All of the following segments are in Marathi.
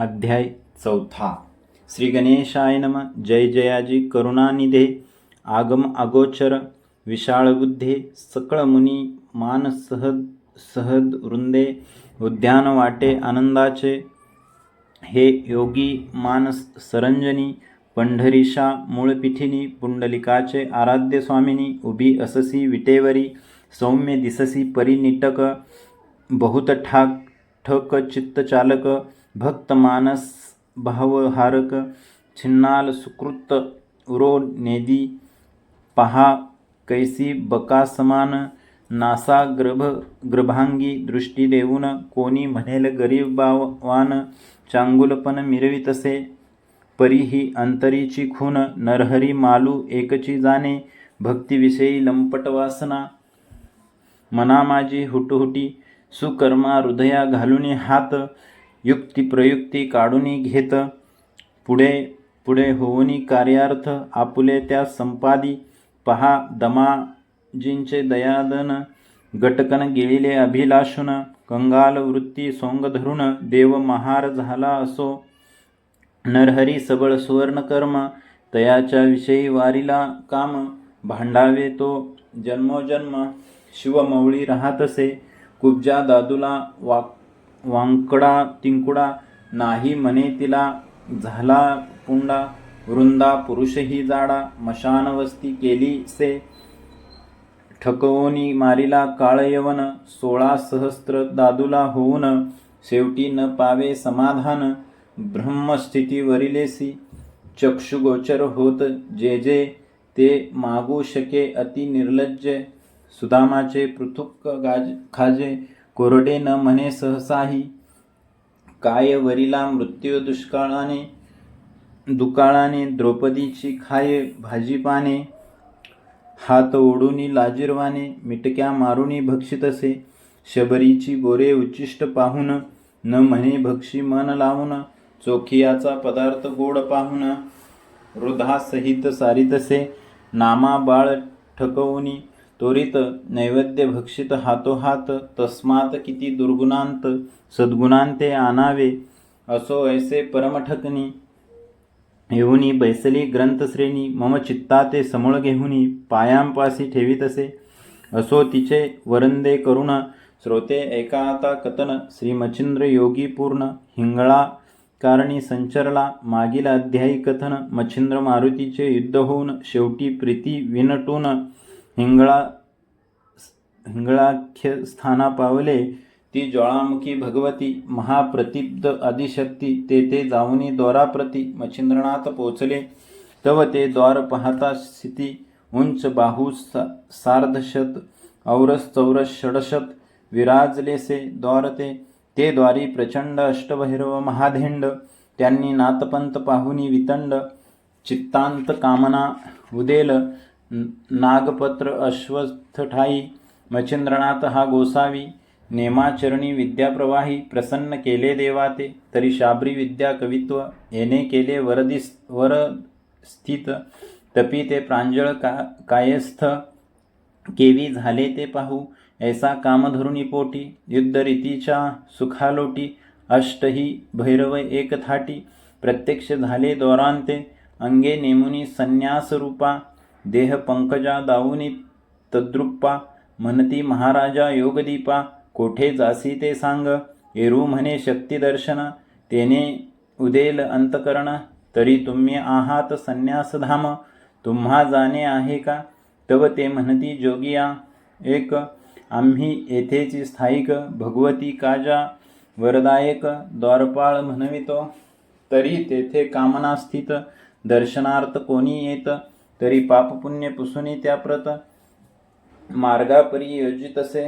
अध्याय चौथा. श्री गणेशाय नम. जय जयाजी. करुणानिधे. आगम अगोचर. विशाळबुद्धे. सकळ मुनी मान सहद सहद वृंदे उद्यान वाटे आनंदाचे. हे योगी मानस सरंजनी. पंढरीशा मूळपिठिनी. पुंडलिकाचे आराध्य स्वामिनी. उभी अससी विटेवरी. सौम्य दिससी परिनिटक. बहुत ठाक ठक चित्तचालक भक्तमानस भावहारक छिन्नाल सुकृत उरो नेदी पहा कैसी बकासमान नासा ग्रभ ग्रभांगी दृष्टी देऊन कोणी म्हणेल गरीबावान चांगुलपण मिरवितसे. परीही अंतरीची खून नरहरी मालू एकची जाणे भक्तिविषयी लंपट वासना. मना हुटहुटी सुकर्मा हृदया घालून हात युक्ती प्रयुक्ती काढून घेत पुढे पुढे होऊनी कार्यार्थ आपुले त्या संपादी. पहा दमाजींचे दयादन गटकन गिळिले अभिलाषून कंगाल वृत्ती सोंग धरून देव महार झाला असो. नरहरी सबळ सुवर्णकर्म तयाच्या विषयी वारीला काम भांडावे तो जन्मोजन्म शिवमौळी राहतसे. कुब्जा दादूला वाक वांकडा तिंकुडा नाही म्हणे तिला झाला पुंडा वृंदा पुरुषही जाडा मशानवस्ती केली से. ठकवोनी मारिला काळयवन सोळा सहस्त्र दादूला होऊन शेवटी न पावे समाधान ब्रह्मस्थितीवरिलेसी चक्षुगोचर होत जे जे ते मागू शके अति निर्लज्ज. सुदामाचे पृथुक गाज खाजे कोरडे न म्हणे सहसाही. काय वरिला मृत्यू दुष्काळाने दुकाळाने द्रौपदीची खाये भाजीपाने हात ओढूनी लाजीरवाने मिटक्या मारुनी भक्षितसे शबरीची गोरे उच्चिष्ट पाहून न म्हणे भक्षी मन लावून चोखियाचा पदार्थ गोड पाहून वृद्धासहित सारितसे नामा बाळ ठकवूनी त्वरित नैवेद्य भक्षित हातोहात तस्मात किती दुर्गुणांत सद्गुणांते आणावे असो ऐसे परमठकनी येऊनी बैसली ग्रंथश्रेणी मम चित्ताते समूळ घेऊनी पायांपासी ठेवीतसे असो तिचे वरंदे करुण श्रोते ऐका आता कथन श्रीमचिंद्र योगी पूर्ण हिंगळा कारणी संचरला मागील अध्यायी कथन मच्छिंद्र मारुतीचे युद्ध होऊन शेवटी प्रीती विनटून हिंगळा हिंगळाख्य स्थाना पावले ती ज्वाळामुखी भगवती महाप्रतिब्द आदिशक्ती तेथे जाऊनी द्वाराप्रती मच्छिंद्रनाथ पोचले तव ते द्वार पाहता स्थिती उंच बाहू सा सार्धशत औरस चौरस षडशत विराजलेसे द्वार ते. ते द्वारी प्रचंड अष्टभैरव महाधेंड त्यांनी नाथपंत पाहुनी वितंड चित्तांत कामना उदेल नागपत्र अश्वस्थ ठाई मच्छिंद्रनाथ हा गोसावी नेमाचरणी विद्याप्रवाही प्रसन्न केले देवाते तरी शाबरी विद्या कवित्व येणे केले वरदिस वर स्थित तपी ते प्रांजळ का कायस्थ केवी झाले ते पाहू ऐसा कामधरुणी पोटी युद्धरीतीच्या सुखालोटी अष्टही भैरव एक थाटी प्रत्यक्ष झाले दौरांते अंगे नेमुनी संन्यास रूपा देह पंकजा दाऊनी तद्रुप्पा म्हणती महाराजा योगदीपा कोठे जासी ते सांग एरू म्हणे शक्तिदर्शन तेने उदेल अंतकरण तरी तुम्ही आहात संन्यासधाम तुम्हा जाणे आहे का? तव ते म्हणती जोगिया एक आम्ही येथेची स्थायिक भगवती काजा वरदायक द्वारपाळ म्हणवितो तरी तेथे कामनास्थित दर्शनार्थ कोणी येत तरी पापपुण्य पुसुनी त्या प्रत योजित असे.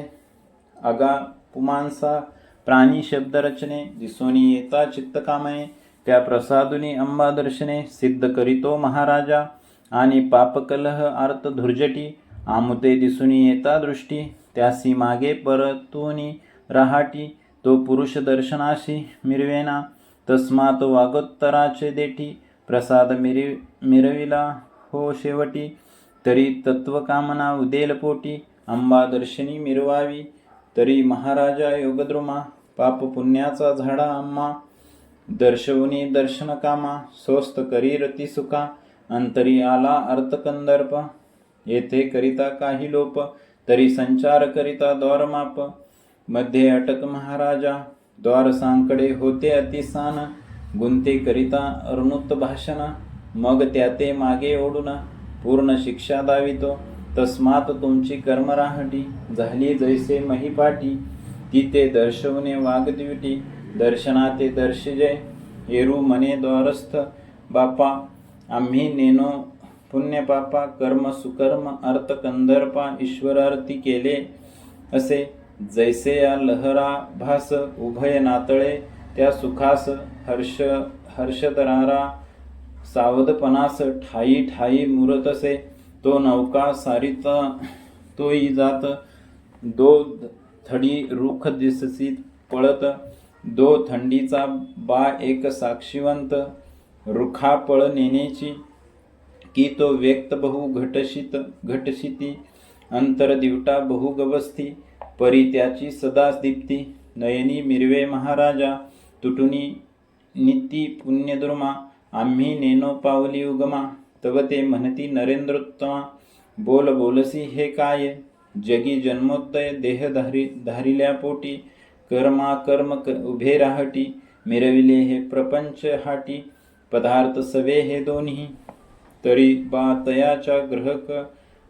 अगा पुमांसा प्राणी शब्दरचने दिसोनी येता चित्तकामये त्या प्रसादुनी अंबा दर्शने सिद्ध करीतो महाराजा. आणि पापकलह आर्त धुर्जटी आमुते दिसुनी येता दृष्टी त्यासी मागे परतुनी रहाटी तो पुरुष दर्शनाशी मिरवेना. तस्मात वागोत्तराचे देठी प्रसाद मिरि मिरविला. हो शेवटी. तरी तत्वकामना उदेल पोटी अंबा दर्शनी मिरवावी. तरी महाराजा योगद्रुमा पाप पुण्याचा झाडा आम्हा दर्शवनी दर्शन कामा स्वस्त करी रती सुका. अंतरी आला अर्थकंदर्प येथे करिता काही लोप तरी संचार करिता द्वारमापमध्ये अटक महाराजा द्वार सांकडे होते अतिसान. गुंते करिता अरुणुत भाषण मग त्या ते मागे ओढून पूर्ण शिक्षा दावितो. तस्मात तुमची कर्मराहटी. झाली जैसे महिपाटी तिथे ते दर्शवणे वागदिवटी. दर्शनाते ते दर्शिजय येरू मने द्वारस्थ. बापा आम्ही नेनो पुण्यपापा कर्म सुकर्म अर्थ कंदर्पा ईश्वरार्थी केले. असे जैसे या लहरा भास उभय नातळे त्या सुखास हर्ष हर्षदरारा सावधपणास ठाई ठाई मुरतसे तो नौका सारित तोई जात दो थडी रुख दिससी पळत दो थंडीचा बा एक साक्षीवंत रुखा पळ नेण्याची की तो व्यक्त बहु घटशित घटशिती अंतर दिवटा बहुगवस्थी परी त्याची सदा दीप्ती नयनी मिरवे महाराजा तुटुनी निती पुण्यदुर्मा आम्ही नेनो पावली उगमा तव ते म्हणती नरेंद्रोत्तमा बोल बोलसी हे काय? जगी जन्मोदय देहधारी धारिल्या पोटी कर्मा कर्म क उभे राहटी मिरविले हे प्रपंच हाटी पदार्थ सवे हे दोन्ही. तरी बा तयाच्या ग्रहक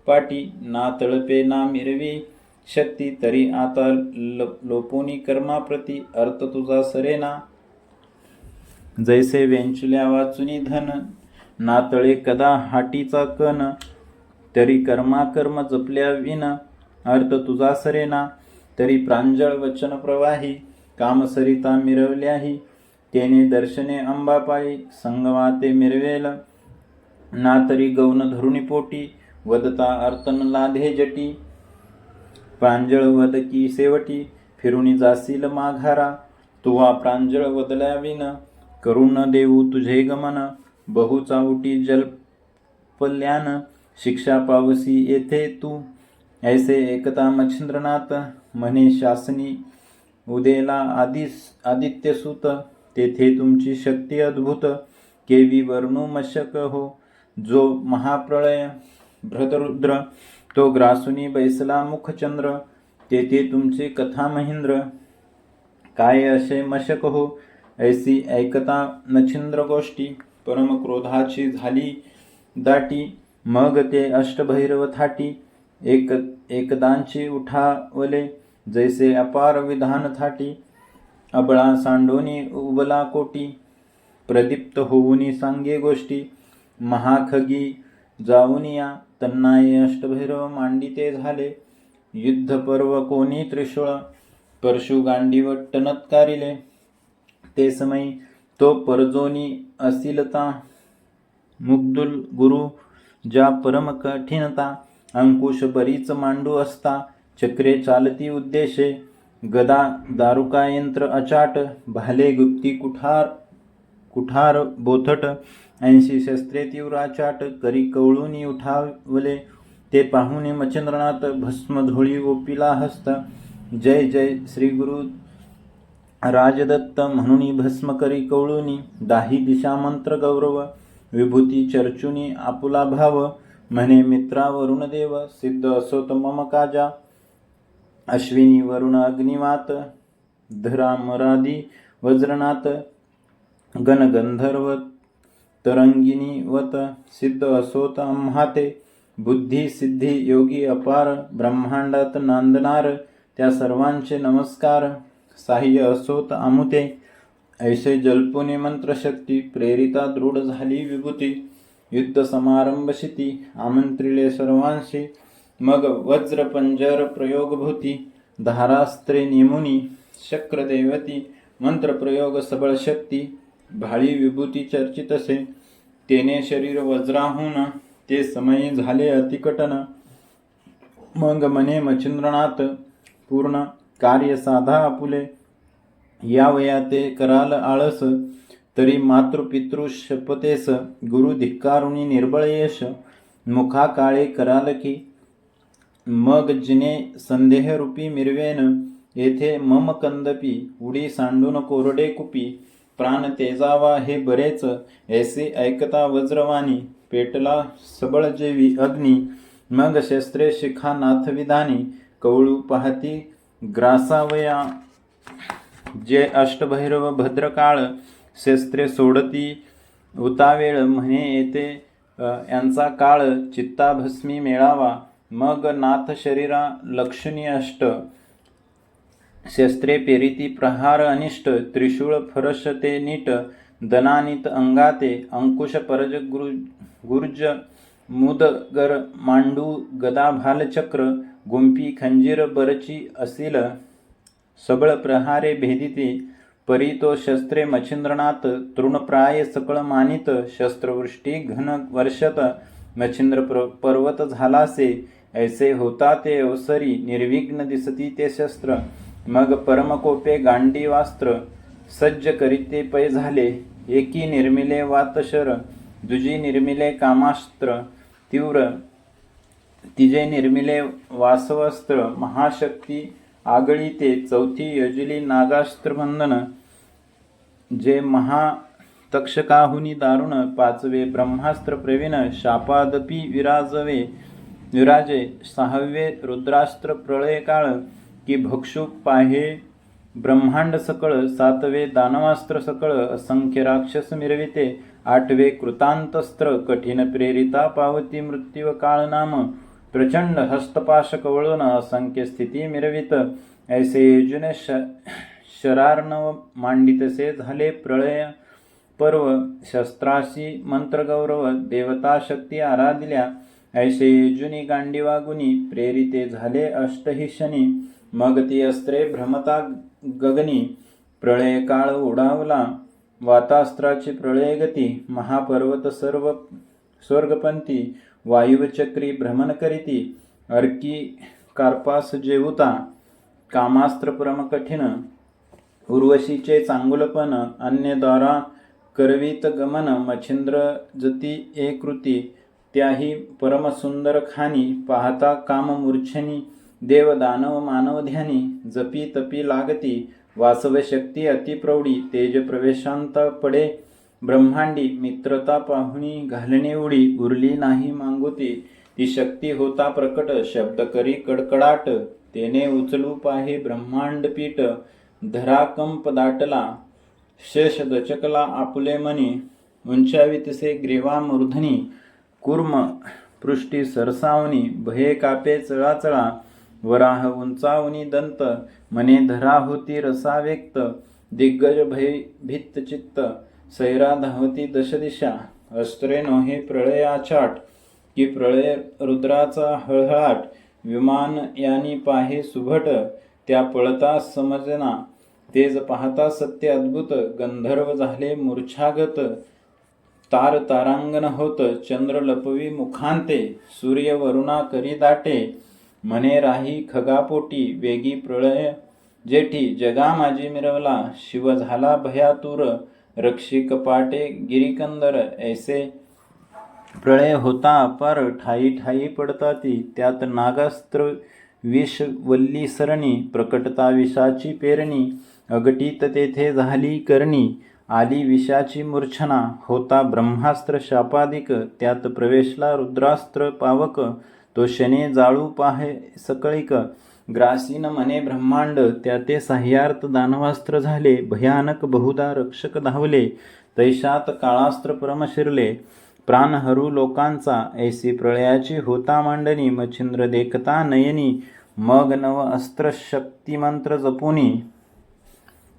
पाटी ना तळपे ना मिरवी शक्ती तरी आता लोपोनी कर्माप्रती अर्थ तुझा सरेना. जैसे वेंचल्या वाचुनी धन नातळे कदा हाटीचा कण तरी कर्माकर्म जपल्या विन अर्थ तुझा सरेना तरी प्रांजळ वचन प्रवाही कामसरिता मिरवल्याही तेने दर्शने अंबापायी संगवाते मिरवेल ना तरी गौन धरुणी पोटी वदता अर्तन लाधे जटी प्रांजळ वद की सेवटी फिरुणी जासील माघारा तुवा प्रांजळ वदल्या विन करून देऊ तुझे गमन बहुचावटी जलपल्यान शिक्षा पावसी येथे तू. ऐसे एकता मच्छिंद्रनाथ म्हणे शासनी उदेला आदिस आदित्यसुत तेथे तुमची शक्ती अद्भुत केवी वर्णू मशक हो. जो महाप्रळय भ्रतरुद्र तो ग्रासुनी बैसला मुखचंद्र तेथे तुमचे कथा महेंद्र. काय असे मशक हो ऐसी ऐकता नछिंद्र गोष्टी परम क्रोधाची झाली दाटी मग ते अष्टभैरव थाटी एक एकदांची उठावले जैसे अपार विधान थाटी अबळा सांडोनी उबला कोटी प्रदीप्त होऊनी सांगे गोष्टी महाखगी जाऊनिया तन्नाये अष्टभैरव मांडिते झाले युद्ध पर्व कोणी त्रिशूळ परशु गांडीव टनत्कारिले ते समय तो परजोनी असिलता मुग्दुल गुरु ज्या परम कठीणता अंकुश बरीच मांडू असता चक्रे चालती उद्देशे गदा दारुका यंत्र अचाट भाले गुप्ती कुठार कुठार बोथट ऐंशी शस्त्रे तीव्राचाट करी कवळूनी उठावले ते पाहुणे मच्छंद्रनाथ भस्म धुळी ओपिला हस्त जय जय श्री गुरु राजदत्त म्हणूनी भस्म करी कवळुनी दाही दिशा मंत्र गौरव विभूती चर्चुनी आपुला भाव म्हणे मित्रा वरुण देव सिद्ध असोत मम काजा. अश्विनी वरुण अग्निवात धरा मरादी वज्रनाथ गणगंधर्व तरंगिनी वत सिद्ध असोत अम्हाते बुद्धी सिद्धी योगी अपार ब्रह्मांडात नांदणार त्या सर्वांचे नमस्कार. साह्य असोत आमुते. ऐसे जल्पुनी मंत्रशक्ती प्रेरिता दृढ झाली विभूती. युद्ध समारंभ शिती आमंत्रिले सर्वांशी. मग वज्र पंजर प्रयोगभूती धारास्त्रे नेमुनी शक्र देवती मंत्रप्रयोग सबळ शक्ती भाळी विभूती चर्चितसे. तेने शरीर वज्राहून ते समयी झाले अतिकटन. मग मने मच्छिंद्रनाथ पूर्ण कार्य साधा आपुले. या वया ते कराल आळस तरी मातृपितृ शपतेस गुरु धिक्कारुणी निर्बळ यश. मुखा काळे कराल की मग जिने संदेहरूपी मिरवेन येथे मम कंदपी उडी सांडून कोरडे कुपी. प्राण तेजावा हे बरेच ऐसे ऐकता वज्रवाणी. पेटला सबळ जेवी अग्नी मग शस्त्रे शिखा नाथविधानी. कवळू पाहती ग्रासावया जे अष्टभैरव भद्रकाळ शस्त्रे सोडती उतावेळ म्हणे येते यांचा काळ चित्ताभस्मी मेळावा मग नाथ शरीरा लक्षणी अष्ट शस्त्रे पेरिती प्रहार अनिष्ट त्रिशूळ फरश ते नीट दनानित अंगाते अंकुश परज गुरु गुर्ज मुदगर मांडू गदा भालचक्र गुंपी खंजीर बरची असील सबळ प्रहारे भेदिते परी तो शस्त्रे मच्छिंद्रनाथ तृणप्राय सकळ मानित शस्त्रवृष्टी घन वर्षत मच्छिंद्र प्र पर्वत झालासे ऐसे होता ते अवसरी निर्विघ्न दिसती ते शस्त्र मग परमकोपे गांडीवास्त्र सज्ज करीते पै झाले एकी निर्मिले वातशर दुजी निर्मिले कामास्त्र तीव्र तिजे निर्मिले वासवस्त्र महाशक्ती आगळी ते चौथी यजुली नागास्त्रबंधन जे महा तक्षकाहुनी दारुण पाचवे ब्रह्मास्त्र प्रवीण शापादपी विराजवे विराजे सहावे रुद्रास्त्र प्रळय काळ की भक्षु पाहे ब्रह्मांड सकळ सातवे दानवास्त्र सकळ असंख्य राक्षस मिरविते आठवे कृतांतस्त्र कठीण प्रेरिता पावती मृत्यू काळ नाम प्रचंड हस्तपाश कवळून असंख्य स्थिती मिरवित. ऐसे युजुने श शरार्णव मांडितसे झाले प्रळय पर्व. शस्त्राशी मंत्रगौरव देवता शक्ती आराधिल्या. ऐसे युजुनी गांडीवागुनी प्रेरिते झाले अष्टहि शनी. मग ती अस्त्रे भ्रमता गगनी. प्रळय काळ उडावला. वातास्त्राची प्रळय गती महापर्वत सर्व स्वर्गपंथी. वायुचक्री भ्रमण करीती अर्की कार्पास जेवुता कामास्त्र परम कठीण उर्वशीचे चांगुलपण अन्यद्वारा करवीत गमन मच्छिंद्र जती ए कृती त्याही परमसुंदर खानी पाहता काम मूर्छनी देव दानव मानव ध्यानी जपी तपी लागती वासवशक्ती अतिप्रौढी तेज प्रवेशांत पडे ब्रह्मांडी मित्रता पाहुणी घालणे उडी उरली नाही मागुती. ती शक्ती होता प्रकट शब्द करी कडकडाट. तेने उचलू पाहे ब्रह्मांड पीठ. धराकंप दाटला शेष दचकला आपुले मनी. उंचावितसे ग्रीवा मूर्धनी कुर्म पृष्टी सरसावनी. भये कापे चळाचळा वराह उंचावनी दंत. मने धरा होती रसा व्यक्त दिग्गज भय भित्त चित्त. सैरा धावती दशदिशा अस्त्रे नोहे प्रळयाचाट की प्रळय रुद्राचा हळहळाट विमान यानी पाहे सुभट त्या पळता समजना तेज पाहता सत्य अद्भुत गंधर्व झाले मूर्छागत तार तारांगण होत चंद्र लपवी मुखांते सूर्य वरुणा करी दाटे म्हणे राही खगापोटी वेगी प्रळय जेठी जगा माझी मिरवला शिव झाला भयातूर रक्षी कपाटे गिरिकंदर ऐसे प्रळय होता अपार ठाई ठाई पडताती त्यात नागास्त्र विष वल्ली सरणी प्रकटता विषाची पेरणी अगटीत तेथे झाली करणी आली विषाची मूर्छना होता ब्रह्मास्त्र शापादिक त्यात प्रवेशला रुद्रास्त्र पावक तो शने जाळू पाहे सकळिक ग्रासीन मने ब्रह्मांड त्या ते साह्यार्थ दानवास्त्र झाले भयानक बहुधा रक्षक धावले तैशात काळास्त्र परम शिरले. प्राण हरू लोकांचा ऐसी प्रळयाची होता मांडणी मच्छिंद्र देखता नयनी मग नव अस्त्र शक्तिमंत्र जपुनी.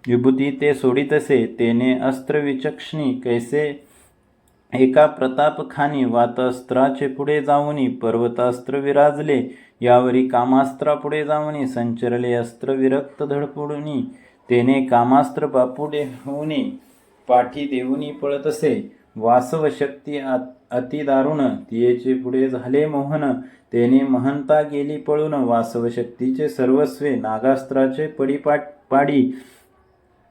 विभूती ते सोडितसे तेने अस्त्र विचक्षणी कैसे एका प्रतापखानी वातास्त्राचे पुढे जाऊनी पर्वतास्त्र विराजले. यावरी कामास्त्रा पुढे जाऊनी संचरले अस्त्र विरक्त धडपडुनी तेने कामास्त्र बापुडे होऊनी पाठी देऊनी पळतसे वासव शक्ती अतिदारुण तियेचे पुढे झाले मोहन. तेने महंता गेली पळून वासव शक्तीचे सर्वस्वे नागास्त्राचे पडीपाट पाडी.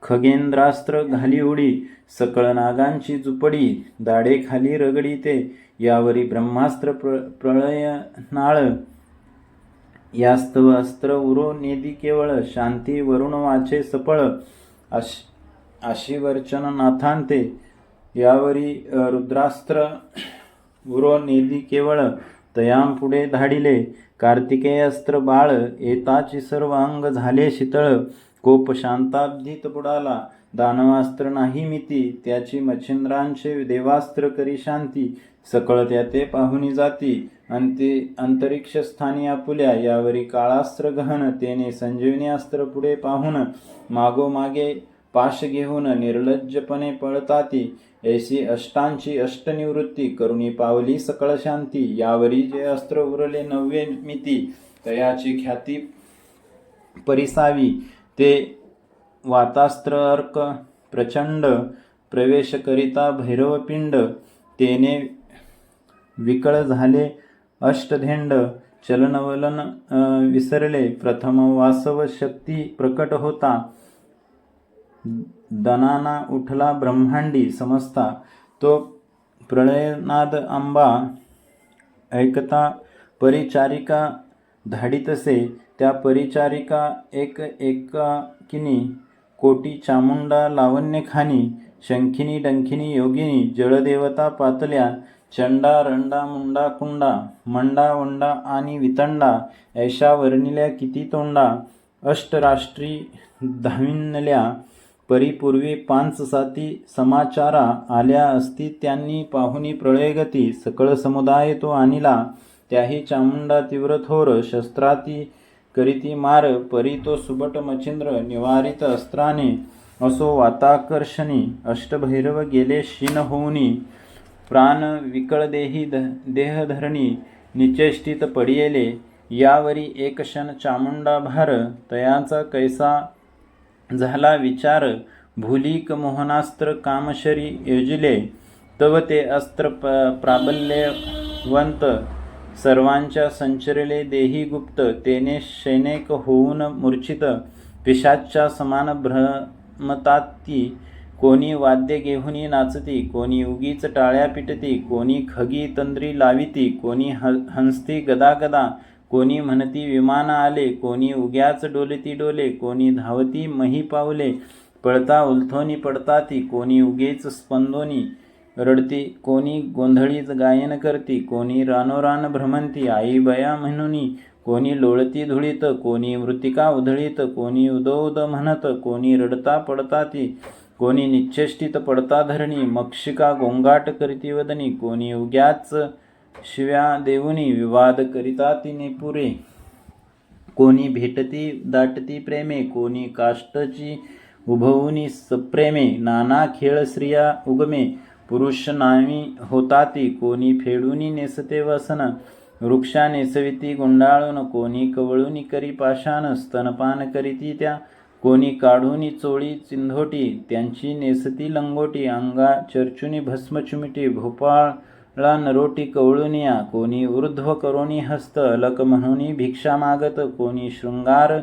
खगेंद्रास्त्र घाली उडी सकळ नागांची जुपडी दाडे खाली रगडी ते यावरी ब्रह्मास्त्र प्र प्रळय नाळ. यास्तव अस्त्र उरो नेदी केवळ शांती वरुण वाचे सपळ. अश आशिवर्चन नाथांते यावरी रुद्रास्त्र उरो नेदी केवळ तयाम पुढे धाडिले. कार्तिकेयस्त्र बाळ येताची सर्व अंग झाले शीतळ. कोप शांताब्दीत बुडाला. दानवास्त्र नाही मिती त्याची मच्छिंद्रांचे देवास्त्र करी शांती. सकळ त्या ते पाहुनी जाती. अंति अंतरिक्ष स्थानी आपुल्या यावरी काळास्त्र गहन तेने संजीवनी अस्त्र पुढे पाहून मागोमागे पाश घेऊन निर्लज्जपणे पळताती. ऐशी अष्टांची अष्टनिवृत्ती करुणी पावली सकळ शांती. यावरी जे अस्त्र उरले नव्हे मिती तयाची ख्याती परिसावी. ते वातास्त्र अर्क प्रचंड प्रवेशकरिता भैरवपिंड तेने विकळ झाले अष्टधेंड चलनवलन विसरले प्रथम वासव शक्ती प्रकट होता दनाना उठला ब्रह्मांडी समजता तो प्रळयनाद आंबा ऐकता परिचारिका धाडितसे त्या परिचारिका एक एकाकिनी कोटी चामुंडा लावण्यखानी शंखिनी डंखिनी योगिनी जळदेवता पातल्या चंडा रंडा मुंडा कुंडा मंडा वंडा आणि वितंडा ऐशा वर्णिल्या किती तोंडा अष्टराष्ट्री धाविनल्या परिपूर्वी पांच साती समाचारा आल्या असती त्यांनी पाहुनी प्रळयगती सकळ समुदाय तो आणिला त्याही चामुंडा तीव्र थोर शस्त्राती करीती मार परी तो सुबट मच्छिंद्र निवारित अस्त्राने असो वाताकर्षणी अष्टभैरव गेले शीन होऊनी. प्राण विकळ देही देहधरणी निचेष्टित पडियेले. यावरी एक क्षण चामुंडा भार तयाचा कैसा झाला विचार. भूलिक मोहनास्त्र कामशरी योजिले. तव ते अस्त्र प प्राबल्यवंत सर्वांच्या संचरिले देही गुप्त तेने शैनेक होऊन मूर्छित पिशाच्या समान भ्रमताती कोणी वाद्य घेऊनी नाचती कोणी उगीच टाळ्या पिटती कोणी खगी तंद्री लाविती कोणी ह हंसती गदा गदा कोणी म्हणती विमान आले कोणी उग्याच डोलती डोले कोणी धावती मही पावले पळता उलथोनी पडताती कोणी उगेच स्पंदोनी रडती कोणी गोंधळीच गायन करती कोणी रानोरान भ्रमंती आई बया म्हणूनी कोणी लोळती धुळीत कोणी मृतिका उधळीत कोणी उदो उद म्हणत कोणी रडता पडताती कोणी निश्चेष्टित पडता धरणी मक्षिका गोंगाट करीती वदनी कोणी उग्याच शिव्या देऊनी विवाद करिता तिने पुरे. कोणी भेटती दाटती प्रेमे कोणी काष्टची उभवुनी सप्रेमे नाना खेळ स्त्रिया उगमे पुरुष नामी होताती कोणी फेडूनी नेसते वसन वृक्षा नेसविती गुंडाळून कोणी कवळूनी करी पाषाण स्तनपान करीती त्या कोणी काढूनी चोळी चिंधोटी त्यांची नेसती लंगोटी अंगा चर्चुनी भस्म चुमिटी भोपाळा नरोटी कवळुनिया कोणी ऊर्ध्व करोनी हस्त अलक म्हणूनी भिक्षा मागत कोणी शृंगार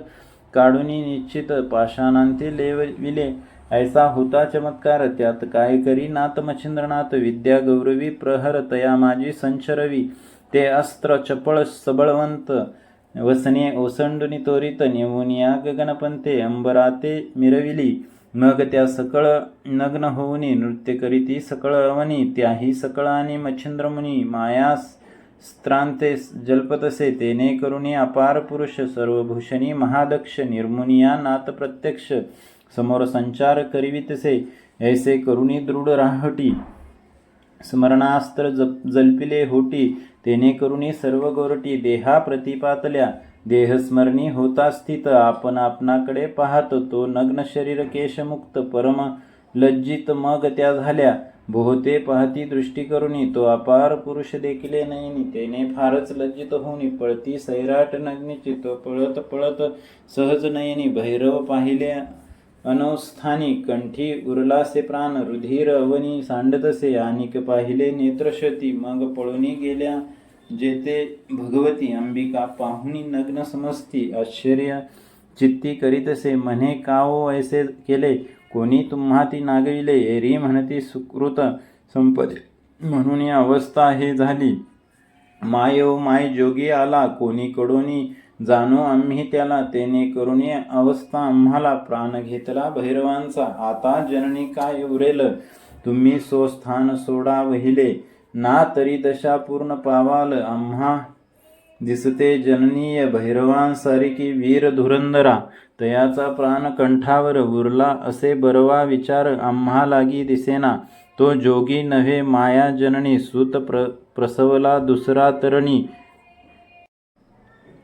काढूनी निश्चित पाषाणांते लेविले ऐसा होता चमत्कार त्यात काय करी? नाथ मच्छिंद्रनाथ विद्या गौरवी प्रहर तया माझी संचरवी. ते अस्त्र चपळ सबळवंत वसने ओसंडुनी तोरित नेमुनिया गगनपंते अंबराते मिरविली. मग त्या सकळ नग्न होऊनी नृत्य करीती सकळ अवनी. त्याही सकळ आणि मच्छिंद्रमुनी मायास स्त्रांते जल्पतसे तेने करुणी अपार पुरुष सर्वभूषणी महादक्ष निर्मुनिया नाथ प्रत्यक्ष. समोर संचार करीवितसे ऐसे करुणी दृढ राहटी. स्मरणास्त्र जप जल्पिले होटी. तेने करुणी सर्व गोरटी. देहा प्रतिपातल्या. देहस्मरणी होता स्थित. आपण आपणाकडे पाहत. तो नग्न शरीर केशमुक्त. परम लज्जित मग त्या झाल्या. बहुते पाहती दृष्टी करुणी तो अपार पुरुष देखिले नयनी. तेने फारच लज्जित होऊनी. पळती सैराट नग्नीची. तो पळत पळत सहज नयनी. भैरव पाहिले अनवस्थानी कंठी उरलासे प्राण रुधिर अवनी सांडतसे आणिक पाहिले नेत्रशती. मग पळूनी गेल्या जेते भगवती अंबिका पाहुणी नग्न समजती आश्चर्य चित्ती करीतसे. म्हणे काओ ऐसे केले? कोणी तुम्हाती नागविले? एरी म्हणती सुकृत संपदे. म्हणून या अवस्था हे झाली. माय ओ माय जोगी आला. कोणी कडोनी जाणू आम्ही त्याला तेने करुणी अवस्था आम्हाला प्राण घेतला. भैरवांचा आता जननी काय उरेल? तुम्ही स्वस्थान सोडा वहिले. ना तरी दशा पूर्ण पावाल. आम्हा दिसते जननीय भैरवांसारिकी वीर धुरंदरा तयाचा प्राण कंठावर उरला असे बरवा विचार आम्हा लागी दिसेना. तो जोगी नव्हे माया जननी. सुत प्र प्रसवला दुसरा तरणी.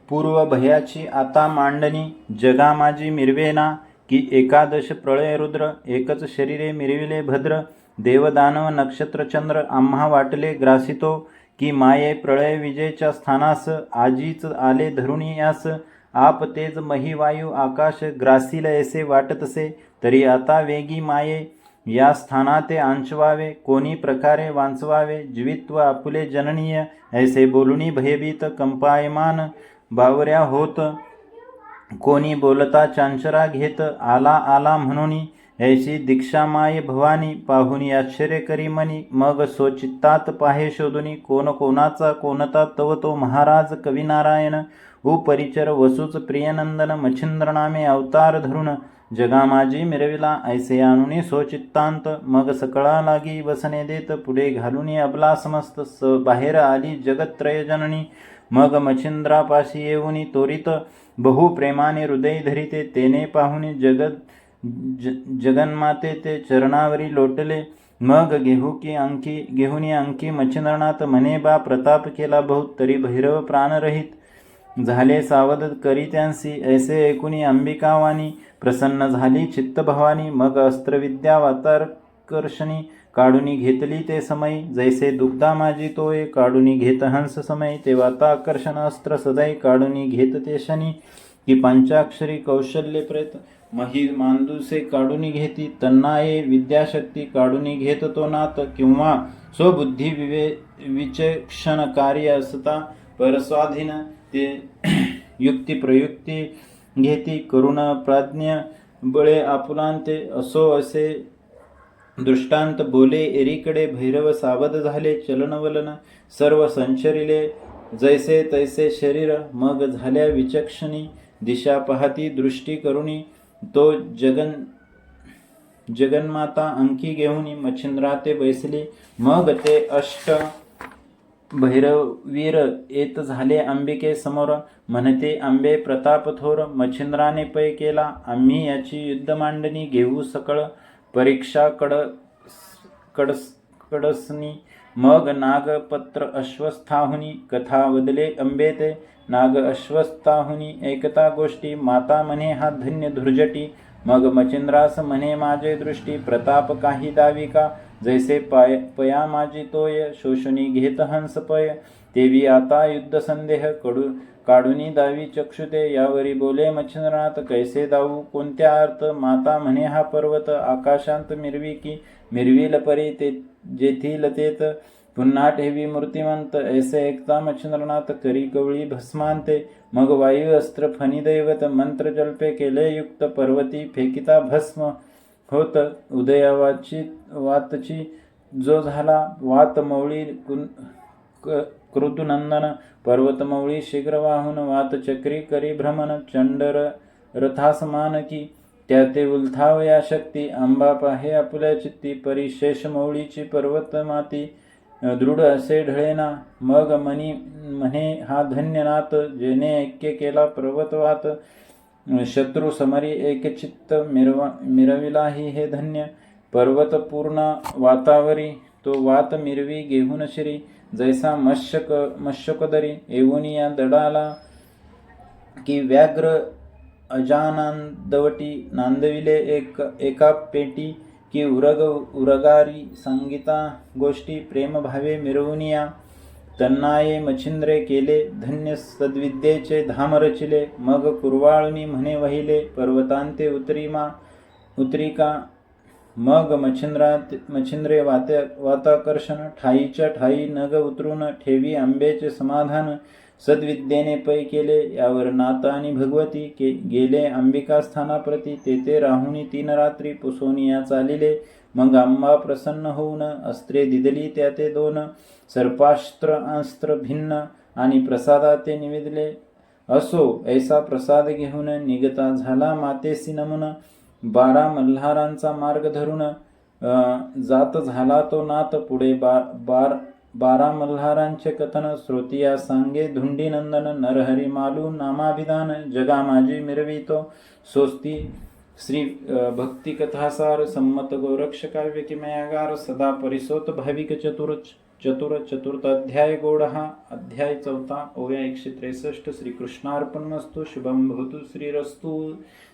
पूर्व भयाची आता मांडणी जगा माझी मिरवेना की एकादश प्रळय रुद्र एकच शरीरे मिरविले भद्र देवदानव नक्षत्रचंद्र आम्हा वाटले ग्रासितो की माये प्रळय विजेच्या स्थानास आजीच आले धरुणी यास आप तेज महिवायू आकाश ग्रासील ऐसे वाटतसे तरी आता वेगी माये या स्थानाते आंचवावे कोणी प्रकारे वांचवावे जीवित्व आपुले जननीय ऐसे बोलुनी भयभीत कंपायमान बावऱ्या होत. कोणी बोलता चांचरा घेत. आला आला म्हणून ऐशी दीक्षा माय भवानी पाहुनी आश्चर्य करी मनी. मग सोचितात पाहे शोधुनी कोण कोणाचा कोणता तव तो महाराज कविनारायण. उपरिचर वसूच प्रियनंदन मच्छिंद्रनामे अवतार धरून. जगामाजी मिरविला ऐसे आणुनी सोचित्तांत मग सकळा लागी वसने देत पुढे घालुनी अबला समस्त स बाहेर आली जगत्रय जननी मग मच्छिंद्रापाशी येऊन त्वरित बहु प्रेमाने हृदय धरिते तेने पाहुणे जगत ज जगन्माते ते चरणावरी लोटले. मग घेहू की अंकी घेहुनी अंकी मच्छिंद्रनाथ मने बा प्रताप केला बहुत तरी भैरव प्राणरहित. झाले सावध करी त्यांसी ऐसे ऐकुनी अंबिकावानी प्रसन्न झाली चित्तभवानी. मग अस्त्रविद्या वातर्कर्षणी काढुनी घेतली ते समय जैसे दुग्धा माझी तोय काढूनी घेत हंस समय तेव्हा आकर्षण अस्त्र सदै काढूनी घेत ते शनी की पंचाक्षरी कौशल्य प्रेत मही मांदुसे काढूनी घेती तन्नाये विद्याशक्ती काढूनी घेत तो नात किंवा स्वबुद्धी विवे विचक्षण कार्य असता परस्वाधीन ते युक्ती प्रयुक्ती घेती करुण प्राज्ञ बळे आपुलांते असो असे दृष्टांत बोले एरीकडे भैरव सावध झाले चलनवलन सर्व संचरिले जैसे तैसे शरीर मग झाल्या विचक्षणी दिशा पाहती दृष्टी करुणी तो जगन जगन्माता अंकी घेऊन मच्छिंद्रा ते बैसली मग ते अष्ट भैरवीर येत झाले अंबिके समोर म्हणते आंबे प्रताप थोर मच्छिंद्राने पै केला आम्ही याची युद्ध मांडणी घेऊ सकळ परीक्षा कड कडस कडसनी. मग नागपत्र अश्वस्थाहुनी कथा वदले अंबे ते नाग अश्वस्थाहुनी एकता गोष्टी. माता म्हणे हा धन्य धुर्जटी मग मचिंद्रास म्हणे माझे दृष्टी. प्रताप काही दावी का जैसे पाय पया माझी तोय. शोषणी घेत हंस पय. तेवी आता युद्ध संदेह कडू काढुनी दावी चक्षुते यावरी बोले मच्छिंद्रनाथ कैसे दाऊ? कोणत्या अर्थ? माता म्हणे हा पर्वत आकाशांत मिरवी की मिरविल परी ते जेथील तेत पुन्हा ठेवी मूर्तिमंत. ऐसे एकता मच्छिंद्रनाथ करी कवळी भस्मांते मग वायू अस्त्र फणिदैवत मंत्र जल्पे केले युक्त पर्वती फेकिता भस्म होत. उदयावाची वातची जो झाला वात मौळी कुन क- कृतुनंदन पर्वतमौळी शीघ्र वाहून करी भ्रमण चंडर रथासमान की त्या ते उलथावया शक्ती आंबा पाहे आपल्या चित्ती परिशेष मौळीची पर्वत माती दृढ असे ढळेना मग मनी म्हणे हा धन्यनाथ जेने ऐक्य केला पर्वतवात शत्रू समरी एकचित्त मिरवा मिरविलाही हे धन्य पर्वत पूर्ण वातावरी तो वात मिरवी घेऊन श्री जैसा मश्यक मश्यकदरी येऊन या दडाला की व्याघ्र अजानांदवटी नांदविले एक एका पेटी की उरग उरगारी संगीता गोष्टी प्रेमभावे मिरवुनिया तन्नाये मच्छिंद्रे केले धन्य सद्विद्येचे धाम रचिले मग कुरवाळुनी म्हणे वहिले पर्वतांते उतरीमा उतरिका मग मच्छिंद्रात मच्छिंद्रे वात्या वाताकर्षण ठाईच्या ठाई नग उतरून ठेवी आंब्याचे समाधान सद्विद्येने पै केले यावर नाता आणि भगवती के गेले अंबिकास्थानाप्रती तेथे राहुनी तीन रात्री पुसोनिया चालिले मग आंबा प्रसन्न होऊन अस्त्रे दिदली त्या ते दोन सर्पास्त्र अस्त्र भिन्न आणि प्रसादा ते निवेदले. असो ऐसा प्रसाद घेऊन निगता झाला मातेसी नमुना बारा मल्हारांचा मार्ग धरून जात झाला तो नात पुढे. बा बार बारा मल्हारांचे कथन श्रोतिया सांगे. धुंडी नंदन नरहरी मालू नामाभिधान जगा माझी मिरवितो स्वस्ती श्री भक्तिकथासार भक्ती कथासार संमत गोरक्ष काव्य किमयागार सदा परिसोत भाविक चतुर्च. चतुर चतुर्थाध्याय गोड हा अध्याय चौथा ओव्या एकशे त्रेसष्ट श्री असतो शुभम भवतु श्रीरस्तु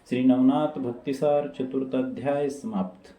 श्री नवनाथ भक्तिसार चतुर्थाध्याय समाप्त।